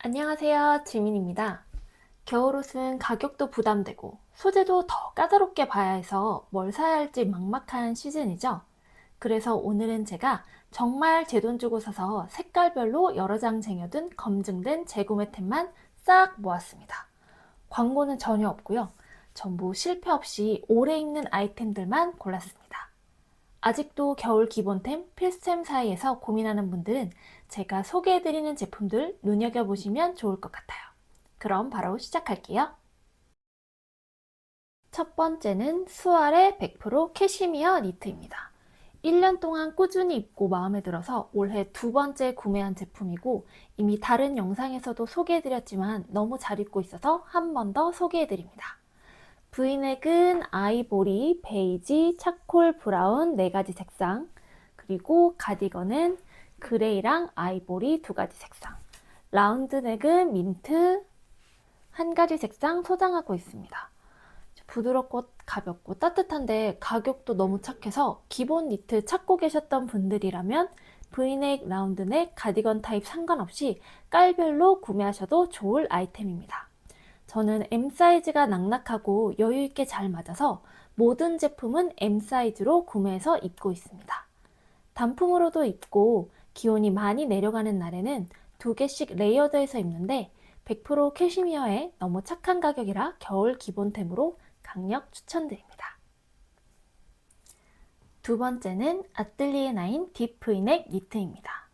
안녕하세요. 지민입니다. 겨울옷은 가격도 부담되고 소재도 더 까다롭게 봐야 해서 뭘 사야 할지 막막한 시즌이죠. 그래서 오늘은 제가 정말 제 돈 주고 사서 색깔별로 여러 장 쟁여둔 검증된 재구매템만 싹 모았습니다. 광고는 전혀 없고요. 전부 실패 없이 오래 입는 아이템들만 골랐습니다. 아직도 겨울 기본템, 필수템 사이에서 고민하는 분들은 제가 소개해드리는 제품들 눈여겨보시면 좋을 것 같아요. 그럼 바로 시작할게요. 첫 번째는 수알의 100% 캐시미어 니트입니다. 1년 동안 꾸준히 입고 마음에 들어서 올해 두 번째 구매한 제품이고 이미 다른 영상에서도 소개해드렸지만 너무 잘 입고 있어서 한 번 더 소개해드립니다. 브이넥은 아이보리, 베이지, 차콜, 브라운 네 가지 색상 그리고 가디건은 그레이랑 아이보리 두 가지 색상 라운드넥은 민트 한 가지 색상 소장하고 있습니다. 부드럽고 가볍고 따뜻한데 가격도 너무 착해서 기본 니트 찾고 계셨던 분들이라면 브이넥, 라운드넥, 가디건 타입 상관없이 깔별로 구매하셔도 좋을 아이템입니다. 저는 M 사이즈가 낙낙하고 여유 있게 잘 맞아서 모든 제품은 M 사이즈로 구매해서 입고 있습니다. 단품으로도 입고 기온이 많이 내려가는 날에는 두 개씩 레이어드해서 입는데 100% 캐시미어에 너무 착한 가격이라 겨울 기본템으로 강력 추천드립니다. 두 번째는 아틀리에 나인 딥브이넥 니트입니다.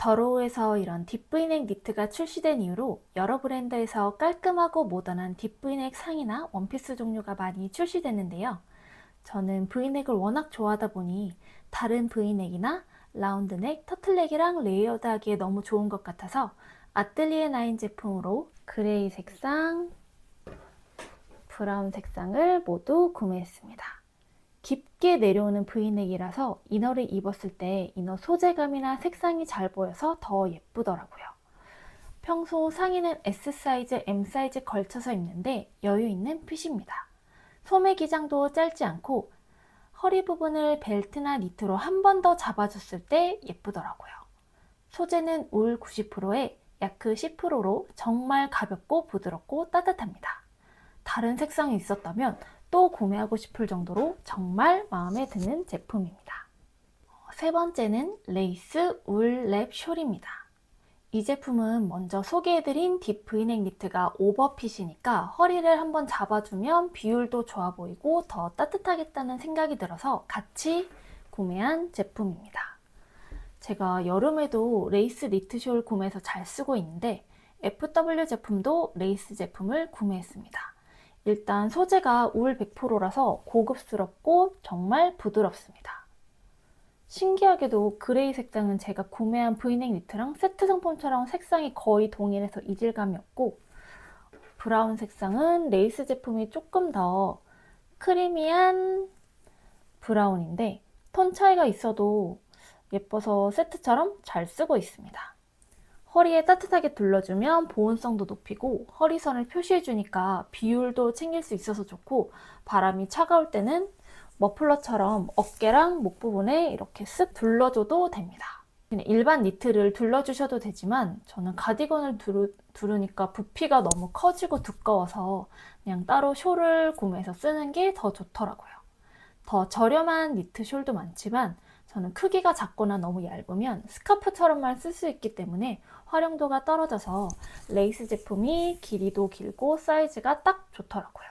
더로우에서 이런 딥브이넥 니트가 출시된 이후로 여러 브랜드에서 깔끔하고 모던한 딥브이넥 상의나 원피스 종류가 많이 출시됐는데요. 저는 브이넥을 워낙 좋아하다 보니 다른 브이넥이나 라운드넥, 터틀넥이랑 레이어드 하기에 너무 좋은 것 같아서 아틀리에 나인 제품으로 그레이 색상, 브라운 색상을 모두 구매했습니다. 깊게 내려오는 브이넥이라서 이너를 입었을 때 이너 소재감이나 색상이 잘 보여서 더 예쁘더라고요. 평소 상의는 S 사이즈, M 사이즈 걸쳐서 입는데 여유 있는 핏입니다. 소매 기장도 짧지 않고 허리 부분을 벨트나 니트로 한 번 더 잡아줬을 때 예쁘더라고요. 소재는 울 90%에 야크 10%로 정말 가볍고 부드럽고 따뜻합니다. 다른 색상이 있었다면 또 구매하고 싶을 정도로 정말 마음에 드는 제품입니다. 세 번째는 레이스 울랩 숄입니다. 이 제품은 먼저 소개해드린 딥 브이넥 니트가 오버핏이니까 허리를 한번 잡아주면 비율도 좋아 보이고 더 따뜻하겠다는 생각이 들어서 같이 구매한 제품입니다. 제가 여름에도 레이스 니트숄 구매해서 잘 쓰고 있는데 FW 제품도 레이스 제품을 구매했습니다. 일단 소재가 울 100%라서 고급스럽고 정말 부드럽습니다. 신기하게도 그레이 색상은 제가 구매한 브이넥 니트랑 세트 상품처럼 색상이 거의 동일해서 이질감이 없고 브라운 색상은 레이스 제품이 조금 더 크리미한 브라운인데 톤 차이가 있어도 예뻐서 세트처럼 잘 쓰고 있습니다. 허리에 따뜻하게 둘러주면 보온성도 높이고 허리선을 표시해주니까 비율도 챙길 수 있어서 좋고 바람이 차가울 때는 머플러처럼 어깨랑 목 부분에 이렇게 쓱 둘러줘도 됩니다. 그냥 일반 니트를 둘러주셔도 되지만 저는 가디건을 두르, 두르니까 부피가 너무 커지고 두꺼워서 그냥 따로 숄을 구매해서 쓰는 게 더 좋더라고요. 더 저렴한 니트 숄도 많지만 저는 크기가 작거나 너무 얇으면 스카프처럼만 쓸 수 있기 때문에 활용도가 떨어져서 레이스 제품이 길이도 길고 사이즈가 딱 좋더라고요.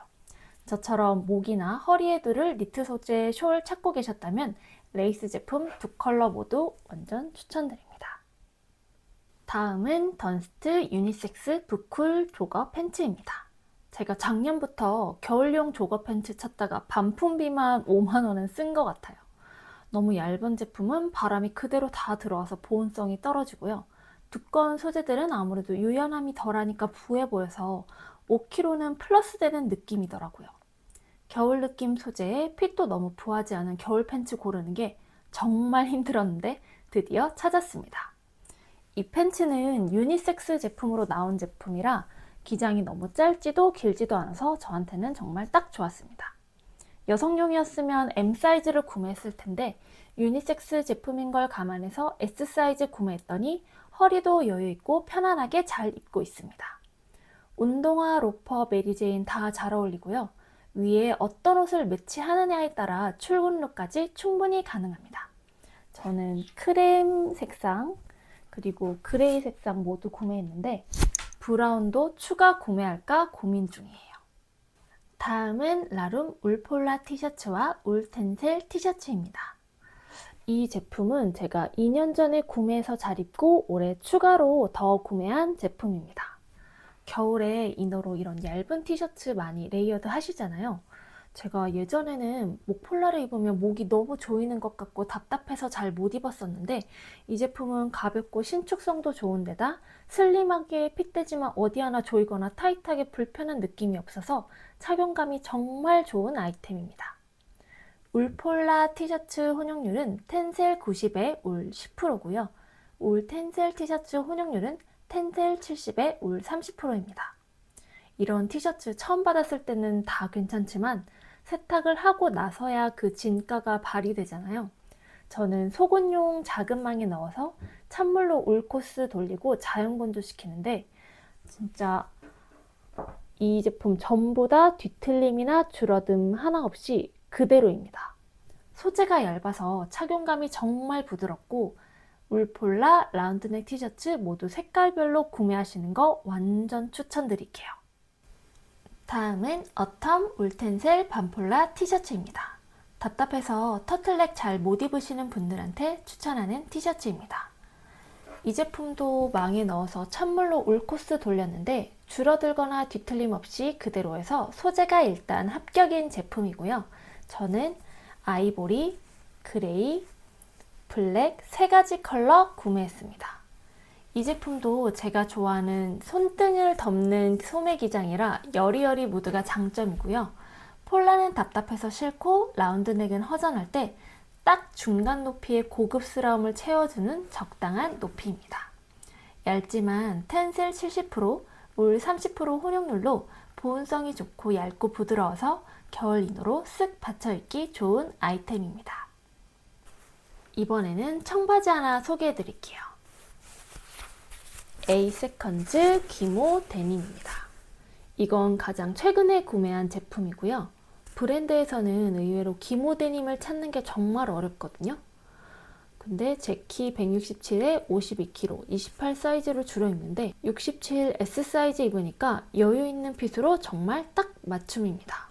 저처럼 목이나 허리에 두를 니트 소재 숄 찾고 계셨다면 레이스 제품 두 컬러 모두 완전 추천드립니다. 다음은 던스트 유니섹스 부쿨 조거 팬츠입니다. 제가 작년부터 겨울용 조거 팬츠 찾다가 반품비만 5만원은 쓴 것 같아요. 너무 얇은 제품은 바람이 그대로 다 들어와서 보온성이 떨어지고요. 두꺼운 소재들은 아무래도 유연함이 덜하니까 부해 보여서 5kg는 플러스 되는 느낌이더라고요. 겨울 느낌 소재에 핏도 너무 부하지 않은 겨울 팬츠 고르는 게 정말 힘들었는데 드디어 찾았습니다. 이 팬츠는 유니섹스 제품으로 나온 제품이라 기장이 너무 짧지도 길지도 않아서 저한테는 정말 딱 좋았습니다. 여성용이었으면 M 사이즈를 구매했을 텐데 유니섹스 제품인 걸 감안해서 S 사이즈 구매했더니 허리도 여유있고 편안하게 잘 입고 있습니다. 운동화, 로퍼, 메리제인 다 잘 어울리고요. 위에 어떤 옷을 매치하느냐에 따라 출근 룩까지 충분히 가능합니다. 저는 크림 색상 그리고 그레이 색상 모두 구매했는데 브라운도 추가 구매할까 고민 중이에요. 다음은 라룸 울폴라 티셔츠와 울텐셀 티셔츠입니다. 이 제품은 제가 2년 전에 구매해서 잘 입고 올해 추가로 더 구매한 제품입니다. 겨울에 이너로 이런 얇은 티셔츠 많이 레이어드 하시잖아요. 제가 예전에는 목폴라를 입으면 목이 너무 조이는 것 같고 답답해서 잘 못 입었었는데 이 제품은 가볍고 신축성도 좋은데다 슬림하게 핏되지만 어디 하나 조이거나 타이트하게 불편한 느낌이 없어서 착용감이 정말 좋은 아이템입니다. 울폴라 티셔츠 혼용률은 텐셀 90에 울 10%고요. 울 텐셀 티셔츠 혼용률은 텐셀 70에 울 30%입니다. 이런 티셔츠 처음 받았을 때는 다 괜찮지만 세탁을 하고 나서야 그 진가가 발휘되잖아요. 저는 속옷용 작은 망에 넣어서 찬물로 울코스 돌리고 자연 건조시키는데 진짜 이 제품 전부 다 뒤틀림이나 줄어듦 하나 없이 그대로입니다. 소재가 얇아서 착용감이 정말 부드럽고 울폴라 라운드넥 티셔츠 모두 색깔별로 구매하시는 거 완전 추천드릴게요. 다음은 어텀 울텐셀 반폴라 티셔츠입니다. 답답해서 터틀넥 잘 못 입으시는 분들한테 추천하는 티셔츠입니다. 이 제품도 망에 넣어서 찬물로 울코스 돌렸는데 줄어들거나 뒤틀림 없이 그대로 해서 소재가 일단 합격인 제품이고요. 저는 아이보리, 그레이, 블랙 세 가지 컬러 구매했습니다. 이 제품도 제가 좋아하는 손등을 덮는 소매 기장이라 여리여리 무드가 장점이고요. 폴라는 답답해서 싫고 라운드넥은 허전할 때 딱 중간 높이의 고급스러움을 채워주는 적당한 높이입니다. 얇지만 텐셀 70%, 울30% 혼용률로 보온성이 좋고 얇고 부드러워서 겨울 이너로 쓱 받쳐입기 좋은 아이템입니다. 이번에는 청바지 하나 소개해 드릴게요. A 세컨즈 기모 데님입니다. 이건 가장 최근에 구매한 제품이고요. 브랜드에서는 의외로 기모 데님을 찾는 게 정말 어렵거든요. 근데 제 키 167에 52kg, 28 사이즈로 주로 입는데 67 S 사이즈 입으니까 여유 있는 핏으로 정말 딱 맞춤입니다.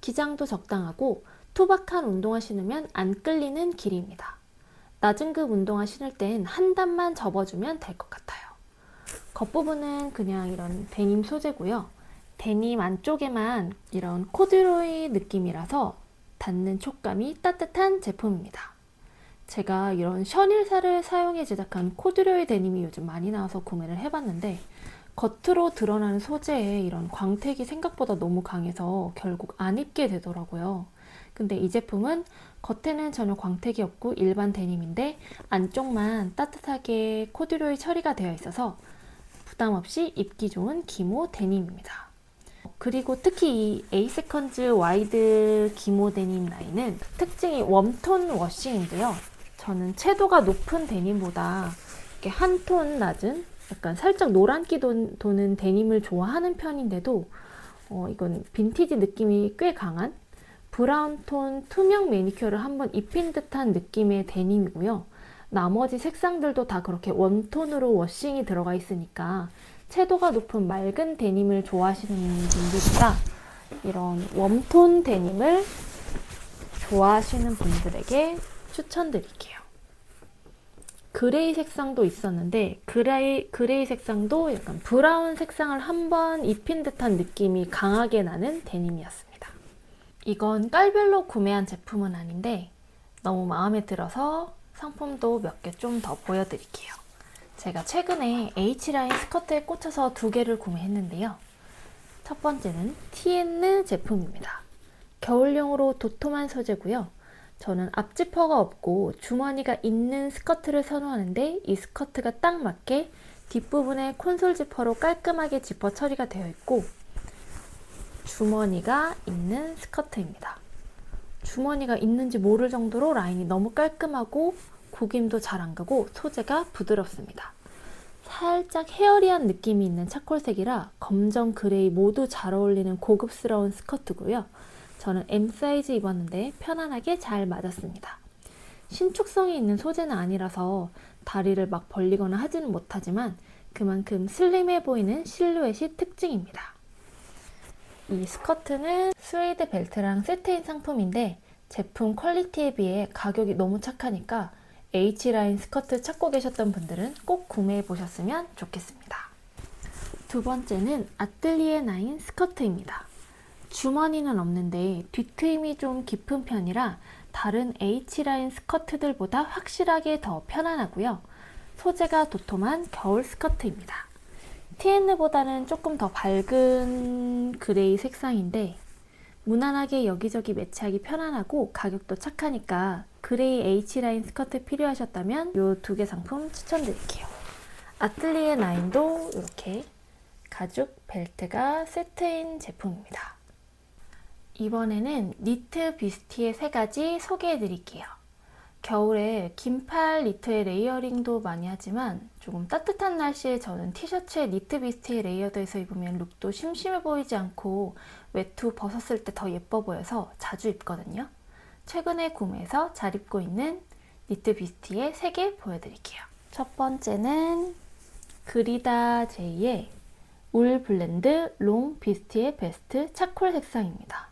기장도 적당하고 투박한 운동화 신으면 안 끌리는 길이입니다. 낮은 급 운동화 신을 땐 한 단만 접어주면 될 것 같아요. 겉부분은 그냥 이런 데님 소재고요. 데님 안쪽에만 이런 코듀로이 느낌이라서 닿는 촉감이 따뜻한 제품입니다. 제가 이런 셔닐사를 사용해 제작한 코듀로이 데님이 요즘 많이 나와서 구매를 해봤는데 겉으로 드러나는 소재에 이런 광택이 생각보다 너무 강해서 결국 안 입게 되더라고요. 근데 이 제품은 겉에는 전혀 광택이 없고 일반 데님인데 안쪽만 따뜻하게 코듀로이 처리가 되어 있어서 부담 없이 입기 좋은 기모 데님입니다. 그리고 특히 이 에이세컨즈 와이드 기모 데님 라인은 특징이 웜톤 워싱인데요. 저는 채도가 높은 데님보다 한 톤 낮은 약간 살짝 노란기 도, 도는 데님을 좋아하는 편인데도 어, 이건 빈티지 느낌이 꽤 강한 브라운 톤 투명 매니큐어를 한번 입힌 듯한 느낌의 데님이고요. 나머지 색상들도 다 그렇게 웜톤으로 워싱이 들어가 있으니까 채도가 높은 맑은 데님을 좋아하시는 분들이라 이런 웜톤 데님을 좋아하시는 분들에게 추천드릴게요. 그레이 색상도 있었는데 그레이, 그레이 색상도 약간 브라운 색상을 한번 입힌 듯한 느낌이 강하게 나는 데님이었습니다. 이건 깔별로 구매한 제품은 아닌데 너무 마음에 들어서 상품도 몇 개 좀 더 보여드릴게요. 제가 최근에 H라인 스커트에 꽂혀서 두 개를 구매했는데요. 첫 번째는 TN 제품입니다. 겨울용으로 도톰한 소재고요. 저는 앞지퍼가 없고 주머니가 있는 스커트를 선호하는데 이 스커트가 딱 맞게 뒷부분에 콘솔 지퍼로 깔끔하게 지퍼 처리가 되어 있고 주머니가 있는 스커트입니다. 주머니가 있는지 모를 정도로 라인이 너무 깔끔하고 구김도 잘 안 가고 소재가 부드럽습니다. 살짝 헤어리한 느낌이 있는 차콜색이라 검정 그레이 모두 잘 어울리는 고급스러운 스커트고요. 저는 M 사이즈 입었는데 편안하게 잘 맞았습니다. 신축성이 있는 소재는 아니라서 다리를 막 벌리거나 하지는 못하지만 그만큼 슬림해 보이는 실루엣이 특징입니다. 이 스커트는 스웨이드 벨트랑 세트인 상품인데 제품 퀄리티에 비해 가격이 너무 착하니까 H라인 스커트 찾고 계셨던 분들은 꼭 구매해 보셨으면 좋겠습니다. 두 번째는 아틀리에 나인 스커트입니다. 주머니는 없는데 뒤트임이 좀 깊은 편이라 다른 H라인 스커트들보다 확실하게 더 편안하고요. 소재가 도톰한 겨울 스커트입니다. TN보다는 조금 더 밝은 그레이 색상인데 무난하게 여기저기 매치하기 편안하고 가격도 착하니까 그레이 H라인 스커트 필요하셨다면 이 두 개 상품 추천드릴게요. 아틀리에 나인도 이렇게 가죽 벨트가 세트인 제품입니다. 이번에는 니트 비스티의 세 가지 소개해 드릴게요. 겨울에 긴팔 니트에 레이어링도 많이 하지만 조금 따뜻한 날씨에 저는 티셔츠에 니트 비스티에 레이어드해서 입으면 룩도 심심해 보이지 않고 외투 벗었을 때 더 예뻐 보여서 자주 입거든요. 최근에 구매해서 잘 입고 있는 니트 비스티의 3개 보여드릴게요. 첫 번째는 그리다 제이의 울 블렌드 롱 비스티의 베스트 차콜 색상입니다.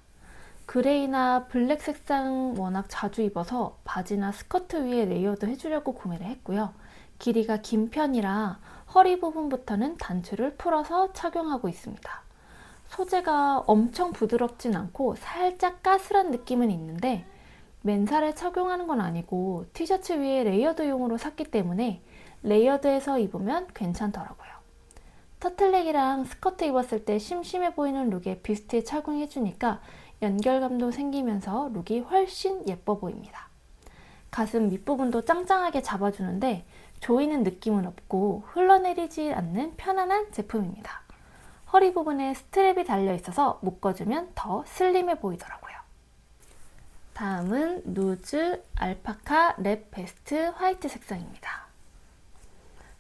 그레이나 블랙 색상 워낙 자주 입어서 바지나 스커트 위에 레이어드 해주려고 구매를 했고요. 길이가 긴 편이라 허리 부분부터는 단추를 풀어서 착용하고 있습니다. 소재가 엄청 부드럽진 않고 살짝 까슬한 느낌은 있는데 맨살에 착용하는 건 아니고 티셔츠 위에 레이어드용으로 샀기 때문에 레이어드해서 입으면 괜찮더라고요. 터틀넥이랑 스커트 입었을 때 심심해 보이는 룩에 비스트에 착용해주니까 연결감도 생기면서 룩이 훨씬 예뻐 보입니다. 가슴 밑부분도 짱짱하게 잡아주는데 조이는 느낌은 없고 흘러내리지 않는 편안한 제품입니다. 허리 부분에 스트랩이 달려 있어서 묶어주면 더 슬림해 보이더라고요. 다음은 누즈 알파카 랩 베스트 화이트 색상입니다.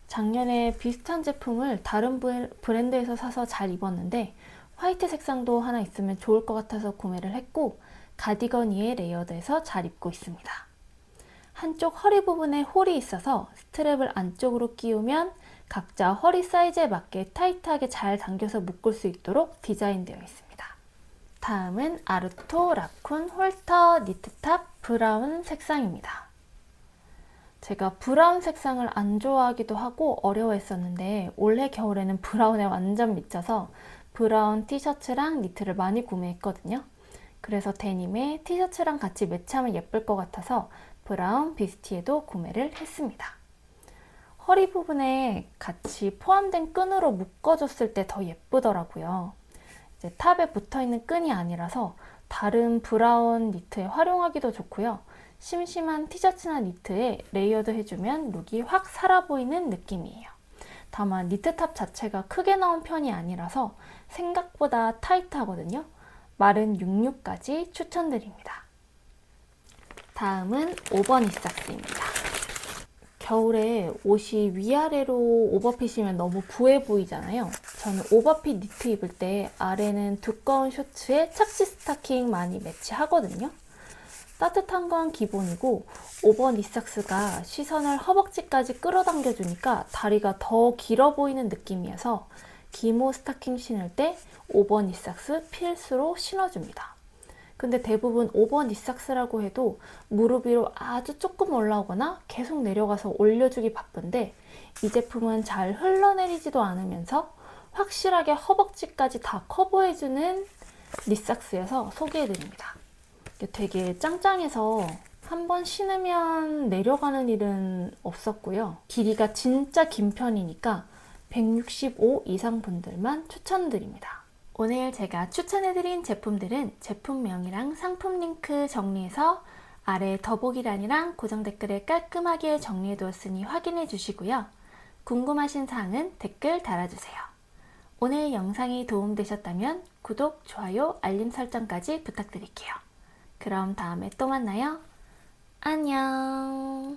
작년에 비슷한 제품을 다른 브랜드에서 사서 잘 입었는데 화이트 색상도 하나 있으면 좋을 것 같아서 구매를 했고 가디건 위에 레이어드해서 잘 입고 있습니다. 한쪽 허리 부분에 홀이 있어서 스트랩을 안쪽으로 끼우면 각자 허리 사이즈에 맞게 타이트하게 잘 당겨서 묶을 수 있도록 디자인되어 있습니다. 다음은 아르토 라쿤 홀터 니트탑 브라운 색상입니다. 제가 브라운 색상을 안 좋아하기도 하고 어려워했었는데 올해 겨울에는 브라운에 완전 미쳐서 브라운 티셔츠랑 니트를 많이 구매했거든요. 그래서 데님에 티셔츠랑 같이 매치하면 예쁠 것 같아서 브라운 비스티에도 구매를 했습니다. 허리 부분에 같이 포함된 끈으로 묶어줬을 때 더 예쁘더라고요. 이제 탑에 붙어 있는 끈이 아니라서 다른 브라운 니트에 활용하기도 좋고요. 심심한 티셔츠나 니트에 레이어드 해주면 룩이 확 살아 보이는 느낌이에요. 다만 니트탑 자체가 크게 나온 편이 아니라서 생각보다 타이트하거든요. 마른 66까지 추천드립니다. 다음은 오버니삭스입니다. 겨울에 옷이 위아래로 오버핏이면 너무 부해 보이잖아요. 저는 오버핏 니트 입을 때 아래는 두꺼운 셔츠에 착시 스타킹 많이 매치하거든요. 따뜻한 건 기본이고 오버 니삭스가 시선을 허벅지까지 끌어당겨 주니까 다리가 더 길어 보이는 느낌이어서 기모 스타킹 신을 때 오버 니삭스 필수로 신어줍니다. 근데 대부분 오버 니삭스라고 해도 무릎 위로 아주 조금 올라오거나 계속 내려가서 올려주기 바쁜데 이 제품은 잘 흘러내리지도 않으면서 확실하게 허벅지까지 다 커버해주는 니삭스여서 소개해드립니다. 되게 짱짱해서 한 번 신으면 내려가는 일은 없었고요. 길이가 진짜 긴 편이니까 165 이상 분들만 추천드립니다. 오늘 제가 추천해드린 제품들은 제품명이랑 상품 링크 정리해서 아래 더보기란이랑 고정 댓글에 깔끔하게 정리해두었으니 확인해 주시고요. 궁금하신 사항은 댓글 달아주세요. 오늘 영상이 도움되셨다면 구독, 좋아요, 알림 설정까지 부탁드릴게요. 그럼 다음에 또 만나요. 안녕.